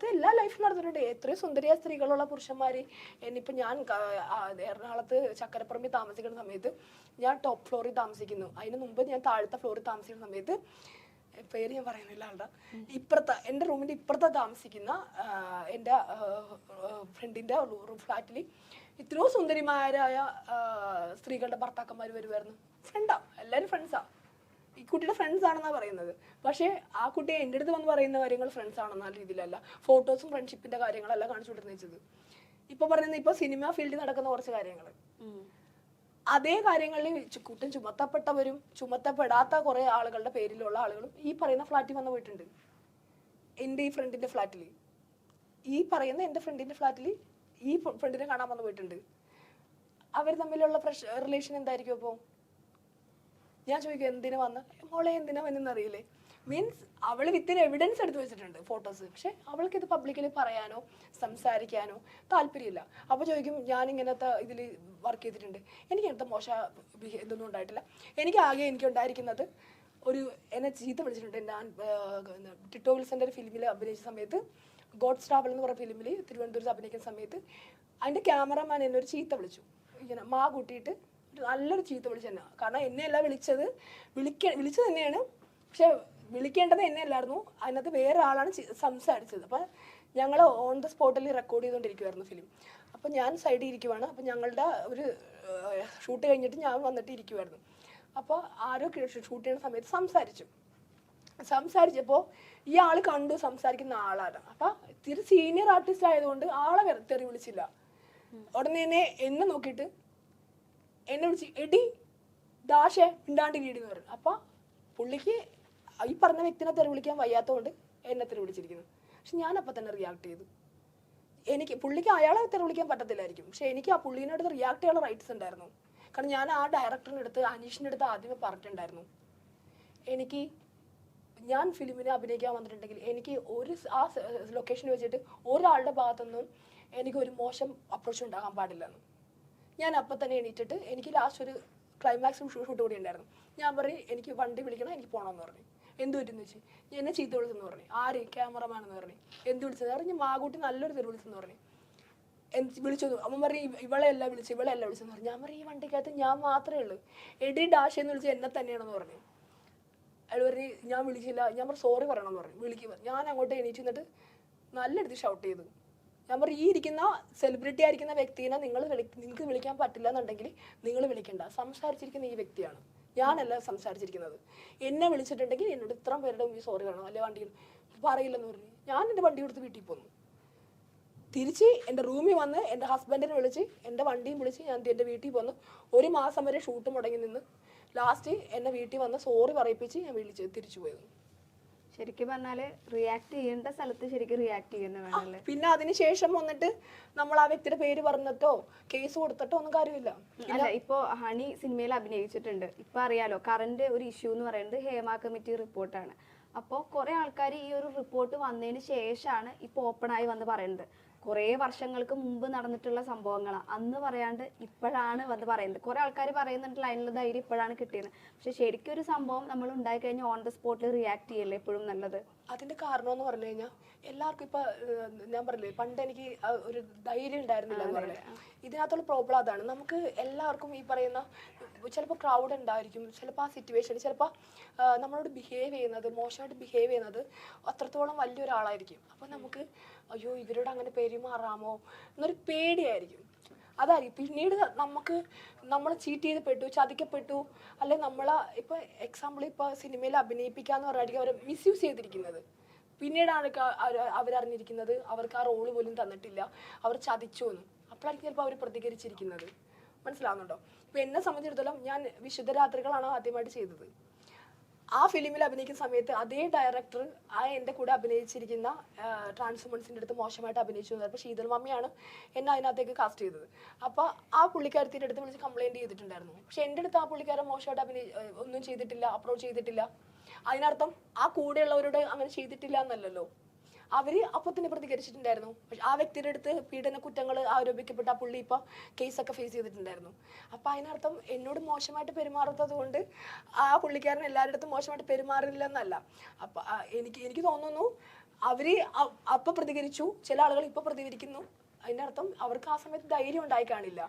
അത് എല്ലാ ലൈഫിലും നടന്നിട്ടുണ്ട്. എത്രയോ സുന്ദരിയ സ്ത്രീകളുള്ള പുരുഷന്മാര്. എന്നിപ്പോ ഞാൻ എറണാകുളത്ത് ചക്കരപ്പുറമിൽ താമസിക്കുന്ന സമയത്ത് ഞാൻ ടോപ്പ് ഫ്ലോറിൽ താമസിക്കുന്നു. അതിന് മുമ്പ് ഞാൻ താഴത്തെ ഫ്ലോറിൽ താമസിക്കുന്ന സമയത്ത് പേര് ഞാൻ പറയുന്നില്ല ആളുടെ ഇപ്പുറത്തെ എന്റെ റൂമിന്റെ ഇപ്പുറത്തെ താമസിക്കുന്ന എന്റെ ഫ്രണ്ടിന്റെ ഫ്ലാറ്റിൽ ഇത്രയോ സുന്ദരിമാരായ സ്ത്രീകളുടെ ഭർത്താക്കന്മാർ വരുമായിരുന്നു ഫ്രണ്ടാ എല്ലാവരും ഫ്രണ്ട്സാ ഈ കുട്ടിയുടെ ഫ്രണ്ട്സ് ആണെന്നാണ് പറയുന്നത്. പക്ഷേ ആ കുട്ടി എന്റെ അടുത്ത് വന്ന് പറയുന്ന കാര്യങ്ങൾ ഫ്രണ്ട്സ് ആണെന്ന രീതിയിലല്ല. ഫോട്ടോസും ഫ്രണ്ട്ഷിപ്പിന്റെ കാര്യങ്ങളല്ല കാണിച്ചു കൊടുക്കുന്നത് ഇപ്പൊ പറയുന്നത് ഇപ്പൊ സിനിമ ഫീൽഡിൽ നടക്കുന്ന കുറച്ച് കാര്യങ്ങൾ. അതേ കാര്യങ്ങളിൽ കുട്ടൻ കുറ്റം ചുമത്തപ്പെട്ടവരും ചുമത്തപ്പെടാത്ത കുറേ ആളുകളുടെ പേരിലുള്ള ആളുകളും ഈ പറയുന്ന ഫ്ലാറ്റിൽ വന്ന് പോയിട്ടുണ്ട്. എന്റെ ഈ ഫ്രണ്ടിന്റെ ഫ്ലാറ്റിൽ ഈ പറയുന്ന എന്റെ ഫ്രണ്ടിന്റെ ഫ്ലാറ്റിൽ ഈ ഫ്രണ്ടിനെ കാണാൻ വന്ന് പോയിട്ടുണ്ട്. അവർ തമ്മിലുള്ള പ്രഷ റിലേഷൻ എന്തായിരിക്കും അപ്പോൾ ഞാൻ ചോദിക്കും എന്തിനു വന്ന? മോളെ എന്തിനാ വന്നെന്നറിയില്ലേ മീൻസ് അവൾ വിത്തിന് എവിഡൻസ് എടുത്ത് വെച്ചിട്ടുണ്ട് ഫോട്ടോസ് പക്ഷെ അവൾക്ക് ഇത് പബ്ലിക്കലി പറയാനോ സംസാരിക്കാനോ താല്പര്യമില്ല. അപ്പോൾ ചോദിക്കും ഞാൻ ഇങ്ങനത്തെ ഇതിൽ വർക്ക് ചെയ്തിട്ടുണ്ട്. എനിക്ക് ഇങ്ങനത്തെ മോശ ഇതൊന്നും ഉണ്ടായിട്ടില്ല. എനിക്ക് ആകെ എനിക്ക് ഉണ്ടായിരിക്കുന്നത് ഒരു എന്നെ ചീത്ത വിളിച്ചിട്ടുണ്ട്. ഞാൻ ടിറ്റോ വിൽസന്റെ ഒരു ഫിലിമിൽ അഭിനയിച്ച സമയത്ത് ഗോഡ് ട്രാവൽ എന്ന് പറഞ്ഞ ഫിലിമിൽ തിരുവനന്തപുരത്ത് അഭിനയിക്കുന്ന സമയത്ത് അതിന്റെ ക്യാമറമാൻ എന്നെ ഒരു ചീത്ത വിളിച്ചു. ഇങ്ങനെ മാ കൂട്ടിയിട്ട് നല്ലൊരു ചീത്ത വിളിച്ചു തന്നെ. കാരണം എന്നെയല്ല വിളിച്ചത്. വിളിക്ക വിളിച്ചത് തന്നെയാണ്. പക്ഷെ വിളിക്കേണ്ടത് എന്നെ അല്ലായിരുന്നു. അതിനകത്ത് വേറെ ആളാണ് സംസാരിച്ചത്. അപ്പം ഞങ്ങൾ ഓൺ ദ സ്പോട്ടിൽ റെക്കോർഡ് ചെയ്തുകൊണ്ടിരിക്കുവായിരുന്നു ഫിലിം അപ്പം ഞാൻ സൈഡിൽ ഇരിക്കുവാണ്. അപ്പം ഞങ്ങളുടെ ഒരു ഷൂട്ട് കഴിഞ്ഞിട്ട് ഞാൻ വന്നിട്ട് ഇരിക്കുമായിരുന്നു അപ്പോൾ ആരോ ഷൂട്ട് ചെയ്യുന്ന സമയത്ത് സംസാരിച്ചു. സംസാരിച്ചപ്പോൾ ഈ ആൾ കണ്ടു സംസാരിക്കുന്ന ആളാണ്. അപ്പം ഇത്തിരി സീനിയർ ആർട്ടിസ്റ്റ് ആയതുകൊണ്ട് ആളെ തെറി വിളിച്ചില്ല. ഉടനെ തന്നെ എന്നെ നോക്കിയിട്ട് എന്നെ വിളിച്ച് എടി ദാഷേ മിണ്ടാണ്ട് കീടി എന്ന് പറഞ്ഞു. അപ്പൊ പുള്ളിക്ക് ഈ പറഞ്ഞ വ്യക്തിനെ തെറി വിളിക്കാൻ വയ്യാത്തതുകൊണ്ട് എന്നെ തെറി വിളിച്ചിരിക്കുന്നു. പക്ഷെ ഞാൻ അപ്പൊ തന്നെ റിയാക്ട് ചെയ്തു. എനിക്ക് പുള്ളിക്ക് അയാളെ തെറി വിളിക്കാൻ പറ്റത്തില്ലായിരിക്കും. പക്ഷെ എനിക്ക് ആ അടുത്ത് റിയാക്ട് ചെയ്യാനുള്ള റൈറ്റ്സ് ഉണ്ടായിരുന്നു. കാരണം ഞാൻ ആ ഡയറക്ടറിന്റെ അടുത്ത് അനീഷിന്റെ അടുത്ത് ആദ്യമേ പറഞ്ഞിട്ടുണ്ടായിരുന്നു. എനിക്ക് ഞാൻ ഫിലിമിന് അഭിനയിക്കാൻ വന്നിട്ടുണ്ടെങ്കിൽ എനിക്ക് ഒരു ആ ലൊക്കേഷൻ വെച്ചിട്ട് ഒരാളുടെ ഭാഗത്തുനിന്നും എനിക്ക് ഒരു മോശം അപ്രോച്ച് ഉണ്ടാകാൻ പാടില്ലെന്ന്. ഞാൻ അപ്പം തന്നെ എണീറ്റിട്ട് എനിക്ക് ലാസ്റ്റ് ഒരു ക്ലൈമാക്സും ഷൂട്ട് കൂടി ഉണ്ടായിരുന്നു. ഞാൻ പറയും എനിക്ക് വണ്ടി വിളിക്കണം എനിക്ക് പോകണമെന്ന് പറഞ്ഞു. എന്ത് പറ്റുമെന്ന് വെച്ച് എന്നെ ചീത്ത വിളിച്ചെന്ന് പറഞ്ഞു. ആര്? ക്യാമറമാൻ എന്ന് പറഞ്ഞു. എന്ത് വിളിച്ചത് പറഞ്ഞു. മാകൂട്ടി നല്ലൊരു തെറി വിളിച്ചെന്ന് പറഞ്ഞു. എന്ത് വിളിച്ചു അമ്മ പറയും ഇവളെയല്ല വിളിച്ചു ഇവളെ എല്ലാം വിളിച്ചെന്ന് പറഞ്ഞു. ഞാൻ പറയും ഈ വണ്ടിക്കകത്ത് ഞാൻ മാത്രമേ ഉള്ളൂ. എടി ഡാഷ് എന്ന് വിളിച്ച് എന്നെ തന്നെയാണെന്ന് പറഞ്ഞു. അയാൾ പറഞ്ഞു ഞാൻ വിളിച്ചില്ല. ഞാൻ പറഞ്ഞു സോറി പറയണമെന്ന് പറഞ്ഞു. വിളിക്കുക ഞാൻ അങ്ങോട്ട് എണീറ്റ് നിന്നിട്ട് നല്ല എടുത്ത് ഷൗട്ട് ചെയ്തു. പറഞ്ഞു ഈ ഇരിക്കുന്ന സെലിബ്രിറ്റി ആയിരിക്കുന്ന വ്യക്തിനെ നിങ്ങൾ നിങ്ങൾക്ക് വിളിക്കാൻ പറ്റില്ല എന്നുണ്ടെങ്കിൽ നിങ്ങൾ വിളിക്കണ്ട. സംസാരിച്ചിരിക്കുന്ന ഈ വ്യക്തിയാണ്. ഞാനല്ല സംസാരിച്ചിരിക്കുന്നത്. എന്നെ വിളിച്ചിട്ടുണ്ടെങ്കിൽ എന്നോട് ഇത്ര പേരുടെ മുമ്പിൽ സോറി പറയണം. അല്ലെ വണ്ടിയിൽ പറയില്ലെന്ന് പറഞ്ഞു. ഞാൻ എന്റെ വണ്ടി കൊടുത്ത് വീട്ടിൽ പോന്നു. തിരിച്ച് എന്റെ റൂമിൽ വന്ന് എന്റെ ഹസ്ബൻഡിനെ വിളിച്ച് എന്റെ വണ്ടിയും വിളിച്ച് ഞാൻ എന്റെ വീട്ടിൽ പോന്നു. ഒരു മാസം വരെ ഷൂട്ട് മുടങ്ങി നിന്ന്. ലാസ്റ്റ് എന്നെ വീട്ടിൽ വന്ന് സോറി പറയിപ്പിച്ച് ഞാൻ വിളിച്ച് തിരിച്ചു പോയത്. ശരിക്കും പറഞ്ഞാൽ റിയാക്ട് ചെയ്യേണ്ട സ്ഥലത്ത് ശരിക്കും റിയാക്ട് ചെയ്യുന്ന വേണമല്ലേ പിന്നെ അതിനുശേഷം വന്നിട്ട് നമ്മൾ ആ വ്യക്തിയുടെ പേര് പറഞ്ഞിട്ടോ കേസ് കൊടുത്തിട്ടോ ഒന്നും കാര്യമില്ല. അല്ല ഇപ്പോ ഹണി സിനിമയിൽ അഭിനയിച്ചിട്ടുണ്ട്. ഇപ്പൊ അറിയാലോ കറന്റ് ഒരു ഇഷ്യൂ എന്ന് പറയുന്നത് ഹേമ കമ്മിറ്റി റിപ്പോർട്ടാണ് അപ്പോൾ കുറെ ആൾക്കാർ ഈ ഒരു റിപ്പോർട്ട് വന്നതിന് ശേഷമാണ് ഇപ്പൊ ഓപ്പൺ ആയി വന്ന് പറയുന്നത്. കുറേ വർഷങ്ങൾക്ക് മുമ്പ് നടന്നിട്ടുള്ള സംഭവങ്ങളാണ് അന്ന് പറയാണ്ട് ഇപ്പോഴാണ് വന്ന് പറയുന്നത്. കുറേ ആൾക്കാർ പറയുന്നുണ്ട് അതിനുള്ള ധൈര്യം ഇപ്പോഴാണ് കിട്ടിയത് പക്ഷെ ശരിക്കും ഒരു സംഭവം നമ്മൾ ഉണ്ടായി കഴിഞ്ഞാൽ ഓൺ ദ സ്പോട്ടിൽ റിയാക്ട് ചെയ്യല്ലേ എപ്പോഴും നല്ലത്? അതിന്റെ കാരണം എന്ന് പറഞ്ഞു കഴിഞ്ഞാൽ എല്ലാവർക്കും ഇപ്പൊ ഞാൻ പറഞ്ഞില്ലേ പണ്ട് എനിക്ക് ഒരു ധൈര്യം ഉണ്ടായിരുന്നില്ല എന്ന് പറഞ്ഞില്ലേ. ഇതിനകത്തുള്ള പ്രോബ്ലം അതാണ്. നമുക്ക് എല്ലാവർക്കും ഈ പറയുന്ന ചിലപ്പോൾ ക്രൗഡ് ഉണ്ടായിരിക്കും ചിലപ്പോൾ ആ സിറ്റുവേഷൻ ചിലപ്പോൾ നമ്മളോട് ബിഹേവ് ചെയ്യുന്നത് മോശമായിട്ട് ബിഹേവ് ചെയ്യുന്നത് അത്രത്തോളം വലിയൊരാളായിരിക്കും. അപ്പോൾ നമുക്ക് അയ്യോ ഇവരോട് അങ്ങനെ പെരുമാറാമോ? എന്നൊരു പേടിയായിരിക്കും. അതായിരിക്കും. പിന്നീട് നമുക്ക് നമ്മൾ ചീറ്റ് ചെയ്ത് പെട്ടു ചതിക്കപ്പെട്ടു അല്ലെ നമ്മളെ ഇപ്പൊ എക്സാമ്പിൾ ഇപ്പൊ സിനിമയിൽ അഭിനയിപ്പിക്കാന്ന് പറഞ്ഞായിരിക്കും അവരെ മിസ്യൂസ് ചെയ്തിരിക്കുന്നത്. പിന്നീടാണ് അവരറിഞ്ഞിരിക്കുന്നത് അവർക്ക് ആ റോൾ പോലും തന്നിട്ടില്ല. അവർ ചതിച്ചു എന്ന്. അപ്പോഴായിരിക്കും ചിലപ്പോൾ അവർ പ്രതികരിച്ചിരിക്കുന്നത്. മനസ്സിലാവുന്നുണ്ടോ? ഇപ്പൊ എന്നെ സംബന്ധിച്ചിടത്തോളം ഞാൻ വിശുദ്ധ രാത്രികളാണ് ആദ്യമായിട്ട് ചെയ്തത്. ആ ഫിലിമിൽ അഭിനയിക്കുന്ന സമയത്ത് അതേ ഡയറക്ടർ ആ എന്റെ കൂടെ അഭിനയിച്ചിരിക്കുന്ന ട്രാൻസ്ഫോമൻസിന്റെ അടുത്ത് മോശമായിട്ട് അഭിനയിച്ചു പറഞ്ഞപ്പോൾ ശീതൾ മമ്മിയാണ് എന്നെ അതിനകത്തേക്ക് കാസ്റ്റ് ചെയ്തത്. അപ്പോൾ ആ പുള്ളിക്കാരത്തിന്റെ അടുത്ത് വിളിച്ച് കംപ്ലയിന്റ് ചെയ്തിട്ടുണ്ടായിരുന്നു. പക്ഷേ എന്റെ അടുത്ത് ആ പുള്ളിക്കാരൻ മോശമായിട്ട് അഭിനയി ഒന്നും ചെയ്തിട്ടില്ല അപ്രോച്ച് ചെയ്തിട്ടില്ല. അതിനർത്ഥം ആ കൂടെയുള്ളവരോട് അങ്ങനെ ചെയ്തിട്ടില്ല എന്നല്ലല്ലോ. അവർ അപ്പൊ തന്നെ പ്രതികരിച്ചിട്ടുണ്ടായിരുന്നു. പക്ഷെ ആ വ്യക്തിയുടെ അടുത്ത് പീഡന കുറ്റങ്ങൾ ആരോപിക്കപ്പെട്ട ആ പുള്ളി ഇപ്പൊ കേസൊക്കെ ഫേസ് ചെയ്തിട്ടുണ്ടായിരുന്നു. അപ്പൊ അതിനർത്ഥം എന്നോട് മോശമായിട്ട് പെരുമാറാത്തത് കൊണ്ട് ആ പുള്ളിക്കാരൻ എല്ലാവരുടെ അടുത്തും മോശമായിട്ട് പെരുമാറില്ല എന്നല്ല. അപ്പൊ എനിക്ക് എനിക്ക് തോന്നുന്നു അവർ അപ്പൊ പ്രതികരിച്ചു. ചില ആളുകൾ ഇപ്പൊ പ്രതികരിക്കുന്നു. അതിന്റെ അർത്ഥം അവർക്ക് ആ സമയത്ത് ധൈര്യം ഉണ്ടായി കാണില്ല.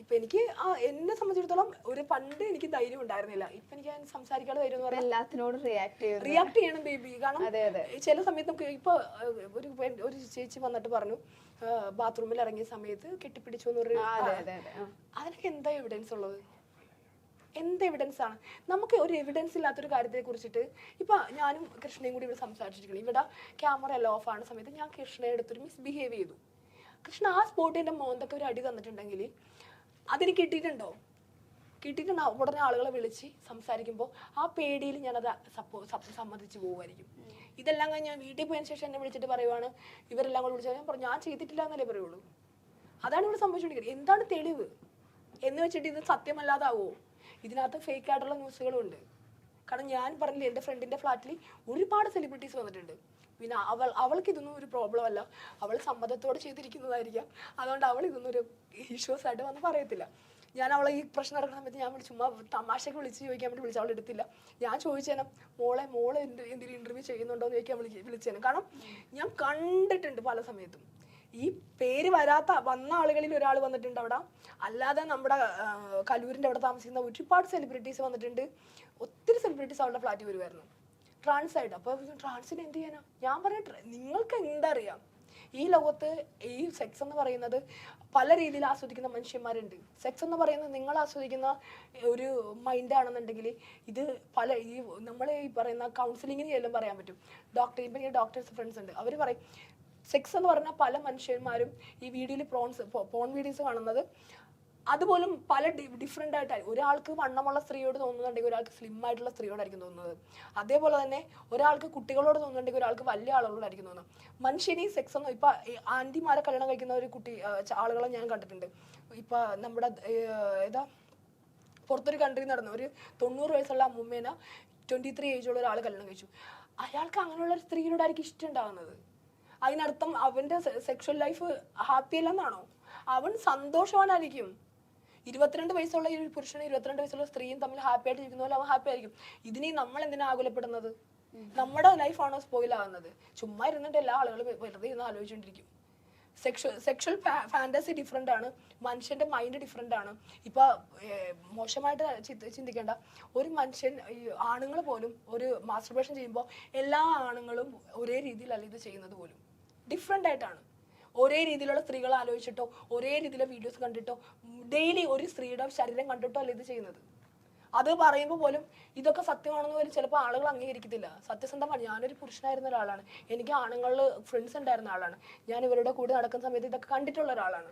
ഇപ്പൊ എനിക്ക് ആ എന്നെ സംബന്ധിച്ചിടത്തോളം ഒരു പണ്ട് എനിക്ക് ധൈര്യം ഉണ്ടായിരുന്നില്ല. ഇപ്പൊ എനിക്ക് ഞാൻ സംസാരിക്കാനുള്ള ധൈര്യം എന്ന് ഇപ്പൊ പറഞ്ഞാൽ എല്ലാത്തിനോടും റിയാക്ട് റിയാക്ട് ചെയ്യണം ബേബി കാരണം ചില സമയത്ത് നമുക്ക് ഇപ്പൊ ഒരു ഒരു ചേച്ചി വന്നിട്ട് പറഞ്ഞു ബാത്റൂമിൽ ഇറങ്ങിയ സമയത്ത് കെട്ടിപ്പിടിച്ചു എന്ന് പറഞ്ഞു. അതിനൊക്കെ എന്താ എവിഡൻസ് ഉള്ളത്? എന്ത് എവിഡൻസ് ആണ്? നമുക്ക് ഒരു എവിഡൻസ് ഇല്ലാത്തൊരു കാര്യത്തെ കുറിച്ചിട്ട് ഇപ്പൊ ഞാനും കൃഷ്ണയും കൂടി ഇവിടെ സംസാരിച്ചിരിക്കണം ഇവിടെ ക്യാമറ എല്ലാം ഓഫ് ആണ് സമയത്ത് ഞാൻ കൃഷ്ണയെ എടുത്തൊരു മിസ്ബിഹേവ് ചെയ്തു. കൃഷ്ണ ആ സ്പോട്ടിൽ എന്റെ മോന്തൊക്കെ ഒരു അടി തന്നിട്ടുണ്ടെങ്കിൽ അതിന് കിട്ടിയിട്ടുണ്ടോ? കിട്ടിയിട്ടുണ്ടോ? ഉടനെ ആളുകളെ വിളിച്ച് സംസാരിക്കുമ്പോൾ ആ പേടിയിൽ ഞാനത് സപ്പോ സമ്മതിച്ച് പോകുമായിരിക്കും ഇതെല്ലാം കഴിഞ്ഞ് ഞാൻ വീട്ടിൽ പോയതിന് ശേഷം എന്നെ വിളിച്ചിട്ട് പറയുവാണ് ഇവരെല്ലാം കൂടെ വിളിച്ചാൽ ഞാൻ പറഞ്ഞു ഞാൻ ചെയ്തിട്ടില്ല എന്നല്ലേ പറയുള്ളൂ. അതാണ് ഇവിടെ സംഭവിച്ചുകൊണ്ടിരിക്കുന്നത് എന്താണ് തെളിവ്? എന്ന് വെച്ചിട്ട് ഇത് സത്യമല്ലാതാവോ? ഇതിനകത്ത് ഫേക്ക് ആയിട്ടുള്ള ന്യൂസുകളും ഉണ്ട്. കാരണം ഞാൻ പറഞ്ഞില്ലേ എന്റെ ഫ്രണ്ടിന്റെ ഫ്ലാറ്റിൽ ഒരുപാട് സെലിബ്രിറ്റീസ് വന്നിട്ടുണ്ട്. പിന്നെ അവൾ അവൾക്ക് ഇതൊന്നും ഒരു പ്രോബ്ലം അല്ല. അവൾ സമ്മതത്തോടെ ചെയ്തിരിക്കുന്നതായിരിക്കാം. അതുകൊണ്ട് അവൾ ഇതൊന്നും ഒരു ഇഷ്യൂസ് ആയിട്ട് വന്ന് പറയത്തില്ല. ഞാൻ അവളെ ഈ പ്രശ്നം നടക്കുന്ന സമയത്ത് ഞാൻ ചുമ്മാ തമാശക്ക് വിളിച്ച് ചോദിക്കാൻ വേണ്ടി വിളിച്ചു അവൾ എടുത്തില്ല. ഞാൻ ചോദിച്ചേനെ മോളെ മോളെ എന്ത് എന്തെങ്കിലും ഇന്റർവ്യൂ ചെയ്യുന്നുണ്ടോ എന്ന് ചോദിക്കാൻ വിളിച്ച് വിളിച്ചേനെ. കാരണം ഞാൻ കണ്ടിട്ടുണ്ട് പല സമയത്തും. ഈ പേര് വരാത്ത വന്ന ആളുകളിൽ ഒരാൾ വന്നിട്ടുണ്ട് അവിടെ. അല്ലാതെ നമ്മുടെ കലൂരിന്റെ അവിടെ താമസിക്കുന്ന ഒരുപാട് സെലിബ്രിറ്റീസ് വന്നിട്ടുണ്ട്. ഒത്തിരി സെലിബ്രിറ്റീസ് അവളുടെ ഫ്ലാറ്റിൽ വരുമായിരുന്നു ട്രാൻസ് ആയിട്ട്. അപ്പൊ ട്രാൻസിന് എന്ത് ചെയ്യാനാ? ഞാൻ പറയട്ടെ നിങ്ങൾക്ക് എന്തറിയാം? ഈ ലോകത്ത് ഈ സെക്സ് എന്ന് പറയുന്നത് പല രീതിയിൽ ആസ്വദിക്കുന്ന മനുഷ്യന്മാരുണ്ട്. സെക്സ് എന്ന് പറയുന്നത് നിങ്ങൾ ആസ്വദിക്കുന്ന ഒരു മൈൻഡ് ആണെന്നുണ്ടെങ്കിൽ ഇത് പല ഈ നമ്മൾ ഈ പറയുന്ന കൗൺസിലിങ്ങിന് എല്ലാം പറയാൻ പറ്റും. ഡോക്ടർ ഇപ്പം ഈ ഡോക്ടേഴ്സ് ഫ്രണ്ട്സ് ഉണ്ട്. അവർ പറയും സെക്സ് എന്ന് പറഞ്ഞാൽ പല മനുഷ്യന്മാരും ഈ വീഡിയോയിൽ പ്രോൺസ് പോൺ വീഡിയോസ് കാണുന്നത് അതുപോലും പല ഡിഫറെന്റ് ആയിട്ട് ഒരാൾക്ക് വണ്ണമുള്ള സ്ത്രീയോട് തോന്നുന്നുണ്ടെങ്കിൽ ഒരാൾക്ക് സ്ലിം ആയിട്ടുള്ള സ്ത്രീയോടായിരിക്കും തോന്നുന്നത്. അതേപോലെ തന്നെ ഒരാൾക്ക് കുട്ടികളോട് തോന്നുന്നുണ്ടെങ്കിൽ ഒരാൾക്ക് വലിയ ആളുകളോടായിരിക്കും തോന്നുന്നത്. മനുഷ്യനെ സെക്സ് ഒന്നും ഇപ്പൊ ആന്റിമാരെ കല്യാണം കഴിക്കുന്ന ഒരു കുട്ടി ആളുകളെ ഞാൻ കണ്ടിട്ടുണ്ട്. ഇപ്പൊ നമ്മുടെ ഏതാ പുറത്തൊരു കൺട്രി നടന്നു ഒരു തൊണ്ണൂറ് വയസ്സുള്ള അമ്മൂമ്മേനെ ട്വന്റി ത്രീ ഏജുള്ള ഒരാൾ കല്യാണം കഴിച്ചു. അയാൾക്ക് അങ്ങനെയുള്ള ഒരു സ്ത്രീയോടായിരിക്കും ഇഷ്ടം ഉണ്ടാകുന്നത്. അതിനർത്ഥം അവന്റെ സെക്ഷൽ ലൈഫ് ഹാപ്പി അല്ലെന്നാണോ? അവൻ സന്തോഷവാനായിരിക്കും. ഇരുപത്തിരണ്ട് വയസ്സുള്ള ഈ ഒരു പുരുഷനും ഇരുപത്തിരണ്ട് വയസ്സുള്ള സ്ത്രീയും തമ്മിൽ ഹാപ്പി ആയിട്ട് ഇരിക്കുന്ന പോലെ അവൻ ഹാപ്പി ആയിരിക്കും. ഇതിനെ നമ്മൾ എന്തിനാ ആകുലപ്പെടുന്നത്? നമ്മുടെ ലൈഫാണോ സ്പോയിൽ ആകുന്നത് ചുമ്മാ ഇരുന്നിട്ട് എല്ലാ ആളുകളും വെറുതെ ഇരുന്ന് ആലോചിച്ചുകൊണ്ടിരിക്കും സെക്ഷൽ സെക്ഷൽ ഫാന്റസി ഡിഫറെന്റ് ആണ്. മനുഷ്യന്റെ മൈൻഡ് ഡിഫറെന്റ് ആണ്. ഇപ്പൊ മോശമായിട്ട് ചിന്ത- ചിന്തിക്കേണ്ട. ഒരു മനുഷ്യൻ ഈ ആണുങ്ങൾ പോലും ഒരു മാസ്റ്റർബേഷൻ ചെയ്യുമ്പോൾ എല്ലാ ആണുങ്ങളും ഒരേ രീതിയിലല്ല ഇത് ചെയ്യുന്നത് പോലും. ഡിഫറെന്റ് ആയിട്ടാണ്. ഒരേ രീതിയിലുള്ള സ്ത്രീകൾ ആലോചിച്ചിട്ടോ ഒരേ രീതിയിലുള്ള വീഡിയോസ് കണ്ടിട്ടോ ഡെയിലി ഒരു സ്ത്രീയുടെ ശരീരം കണ്ടിട്ടോ അല്ല ഇത് ചെയ്യുന്നത്? അത് പറയുമ്പോൾ പോലും ഇതൊക്കെ സത്യമാണെന്ന് പോലും ചിലപ്പോൾ ആളുകൾ അംഗീകരിക്കത്തില്ല. സത്യസന്ധമാണ് ഞാനൊരു പുരുഷനായിരുന്ന ഒരാളാണ്. എനിക്ക് ആണുങ്ങളിൽ ഫ്രണ്ട്സ് ഉണ്ടായിരുന്ന ആളാണ്. ഞാൻ ഇവരുടെ കൂടെ നടക്കുന്ന സമയത്ത് ഇതൊക്കെ കണ്ടിട്ടുള്ള ഒരാളാണ്.